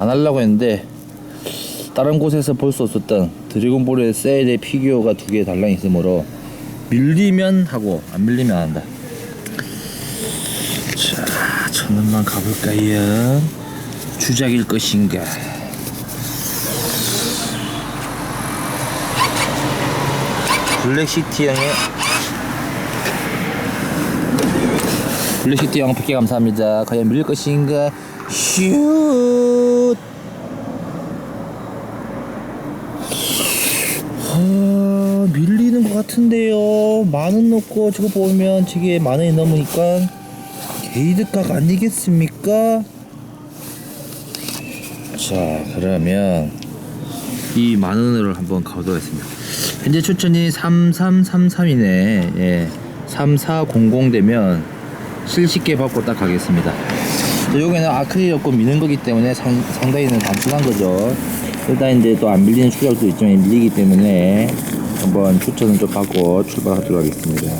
안 하려고 했는데 다른 곳에서 볼 수 없었던 드래곤볼의 셀의 피규어가 두 개 달랑 있으므로 밀리면 하고 안 밀리면 안 한다. 자, 천 원만 가볼까요? 주작일 것인가? 블랙시티 형의 블랙시티 형 100개 감사합니다. 과연 밀릴 것인가? 슛! 아, 밀리는 것 같은데요. 만원 넣고 저거 보면 저게 만 원이 넘으니까 게이드값 아니겠습니까? 자, 그러면 이 만 원으로 한번 가보도록 하겠습니다. 현재 추천이 3333이네. 예. 3400 되면 실식계 받고 딱 가겠습니다. 여기는 아크릴 없고 미는 거기 때문에 상, 상당히는 단순한 거죠. 일단 이제 또 안 밀리는 추적도 있지만 밀리기 때문에 한번 추천을 좀 받고 출발하도록 하겠습니다.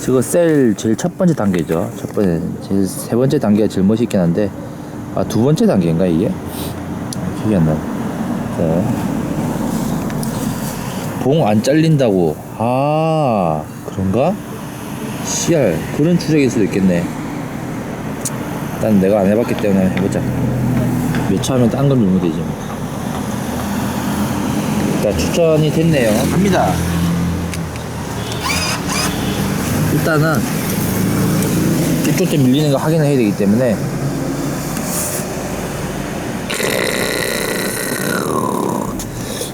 저거 셀 제일 첫 번째 단계죠. 첫 번째, 제일 세 번째 단계가 제일 멋있긴 한데, 아, 두 번째 단계인가, 이게? 아, 기억이 안 나. 자. 봉안 잘린다고. 아, 그런가? CR. 그런 추적일 수도 있겠네. 일단 내가 안 해봤기 때문에 해보자. 몇 차 하면 딴걸 누르면 되지. 뭐. 일단 추천이 됐네요. 갑니다. 일단은 이쪽 때 밀리는 거 확인을 해야 되기 때문에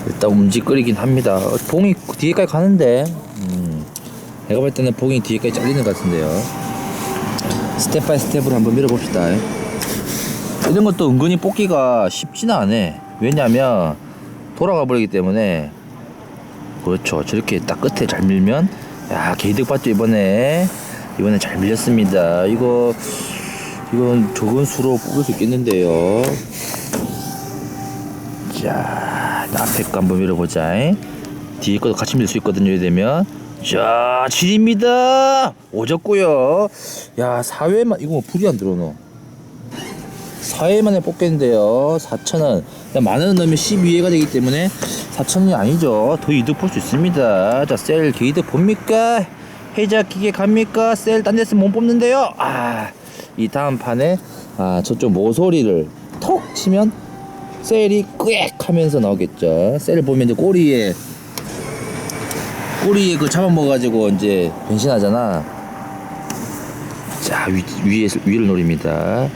일단 움직거리긴 합니다. 어, 봉이 뒤에까지 가는데 음, 내가 볼 때는 봉이 뒤에까지 잘리는 것 같은데요. 스텝 바이 스텝으로 한번 밀어봅시다. 이런 것도 은근히 뽑기가 쉽지는 않아. 왜냐면 돌아가 버리기 때문에 그렇죠. 저렇게 딱 끝에 잘 밀면 야 개이득 봤죠 이번에 이번에 잘 밀렸습니다. 이거 이건 적은 수로 뽑을 수 있겠는데요. 자 앞에 거 한번 밀어보자. 뒤에 것도 같이 밀 수 있거든요. 이래 되면 자 7입니다. 오졌고요. 야 4회만 이거 뭐 불이 안 들어오노. 4회 만에 뽑겠는데요. 4,000원. 만원 넣으면 12회가 되기 때문에 4,000원이 아니죠. 더 이득 볼 수 있습니다. 자, 셀 게이득 봅니까? 해자 기계 갑니까? 셀 딴 데서 못 뽑는데요. 아, 이 다음 판에 아, 저쪽 모서리를 톡 치면 셀이 꽥 하면서 나오겠죠. 셀 보면 이제 꼬리에 꼬리에 그 잡아먹어가지고 이제 변신하잖아. 자, 위, 위에, 위를 노립니다.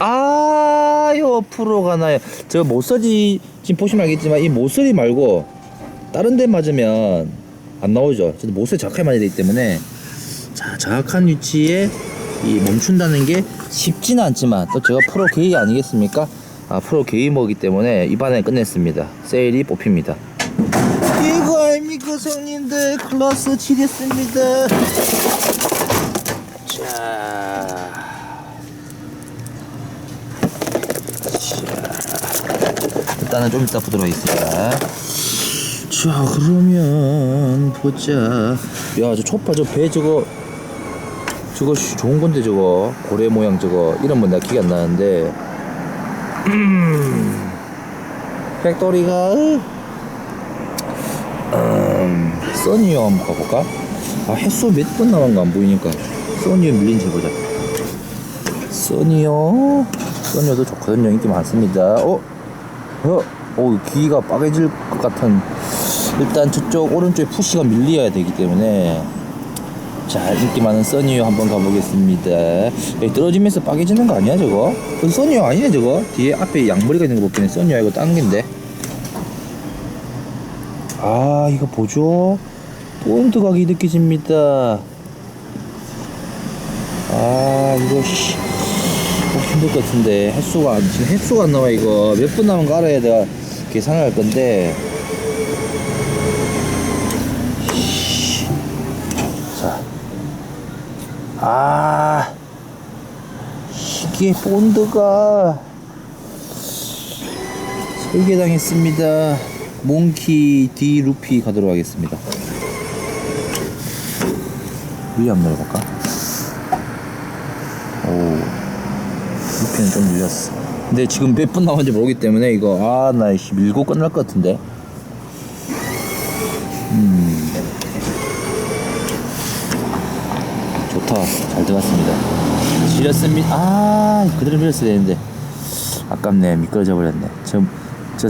아, 옆으로 가나요? 저 모서리 지금 보시면 알겠지만 이 모서리 말고 다른 데 맞으면 안 나오죠. 저도 모서리 정확하게 맞아야 되기 때문에 자 정확한 위치에 이 멈춘다는 게 쉽지는 않지만 또 제가 프로 게이 아니겠습니까? 아 프로 게이머이기 때문에 이번에 끝냈습니다. 세일이 뽑힙니다. 아닙니까 성님들 클래스 7했습니다. 자. 일단은 좀 이따 보도록 하겠습니다. 자, 그러면 보자. 야, 저 촛발 저배 저거 저거 씨, 좋은 건데 저거 고래 모양 저거 이런 건 내가 기억 안 나는데. 음. 팩토리가 음, 써니어 한번 가볼까? 아, 횟수 몇 번 남은 거 안 보이니까 써니어 밀린지 해보자. 써니어 써니어도 좋거든요. 인기 많습니다. 어? 어? 오, 귀가 빠개질 것 같은. 일단 저쪽 오른쪽에 푸시가 밀려야 되기 때문에. 자, 인기 많은 써니어 한번 가보겠습니다. 여기 떨어지면서 빠개지는 거 아니야, 저거? 그 써니어 아니네, 저거? 뒤에 앞에 양머리가 있는 거 보기에는 써니어 이거 딴 건데. 아, 이거 보죠? 본드 각이 느껴집니다. 아, 이거, 씨. 꼭 힘들 것 같은데 횟수가 안, 지금 횟수가 안 나와 이거 몇 분 남은 거 알아야 내가 계산을 할 건데 자, 아 이게 본드가 설계당했습니다. 몽키 D 루피 가도록 하겠습니다. 위에 한번 해볼까? 오. 루피는 좀 밀렸어. 근데 지금 몇 분 남았는지 모르기 때문에 이거 아나 밀고 끝날 것 같은데. 음. 좋다. 잘 들어갔습니다. 지렸습니다. 아 그대로 밀었어야 되는데 아깝네. 미끄러져 버렸네. 저 저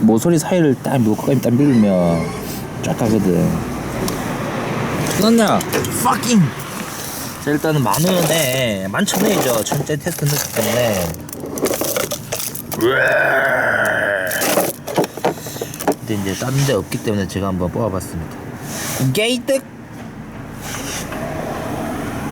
모서리 사이를 딱 밀고 끝까지 딱 밀면 쫙 가거든. 끝났냐? fucking. 자 일단은 만 원에 만천 원이죠. 천째 테스트 넣었기 때문에. 근데 이제 딴데 없기 때문에 제가 한번 뽑아봤습니다. 게이득